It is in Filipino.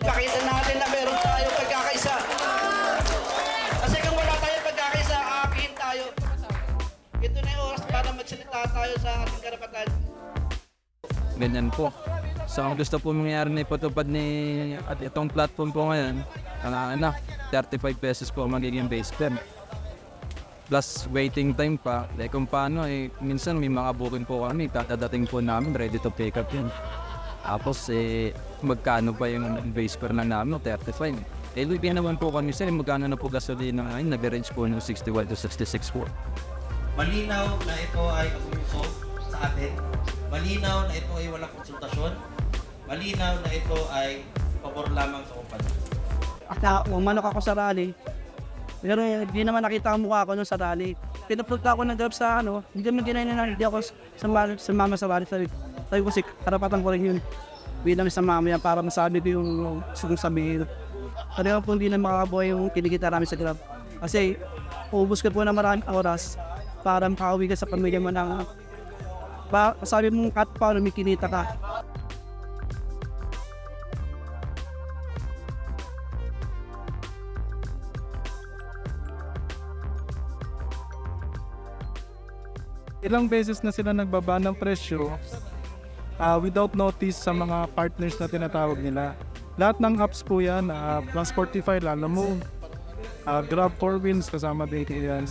Pakita natin na meron tayo pagkakaisa. Kasi kung wala tayo pagkakaisa, aakihin tayo. Ito na yung oras para magsalita tayo sa ating karapatan. Ganyan po. So ang gusto po mangyari na ipatupad ni at itong platform po ngayon, ang anak, 35 pesos po magiging base pay plus waiting time pa. Eh, kung paano, eh, minsan may mga booking po kami, tatadating po namin, ready to pick up yan. Tapos eh, magkano pa yung base fare na namin, 35. Eh, bigyan naman po kami sir, magkano na po gasolina ngayon, nag-range po ng 61 to 66 po. Malinaw na ito ay abuso sa atin. Malinaw na ito ay walang konsultasyon. Malinaw na ito ay pabor lamang sa kumpanya. Na, umanok ako sa rally. Pero hindi naman nakita ang mukha ko nung sa rally. Pinapunta ako ng job sa ano, hindi naman ginaya na hindi ako sumama, sumama sa rally. Sabi, sabi ko, si karapatan ko rin yun. Bilang sa mama yan para masabi ko yung gusto kong sabihin. Talaga po hindi na makakabuhay yung kinikita namin sa grab. Kasi ubus ka po na maraming oras para makauwi ka sa pamilya mo ng ba, sabi mong kat paano may kinita ka. ilang beses na sila nagbaba ng presyo ah, without notice sa mga partners na tinatawag nila. Lahat ng apps po yan, uh, Transportify, Lalamove, uh, Grab 4 Wheels kasama din yan.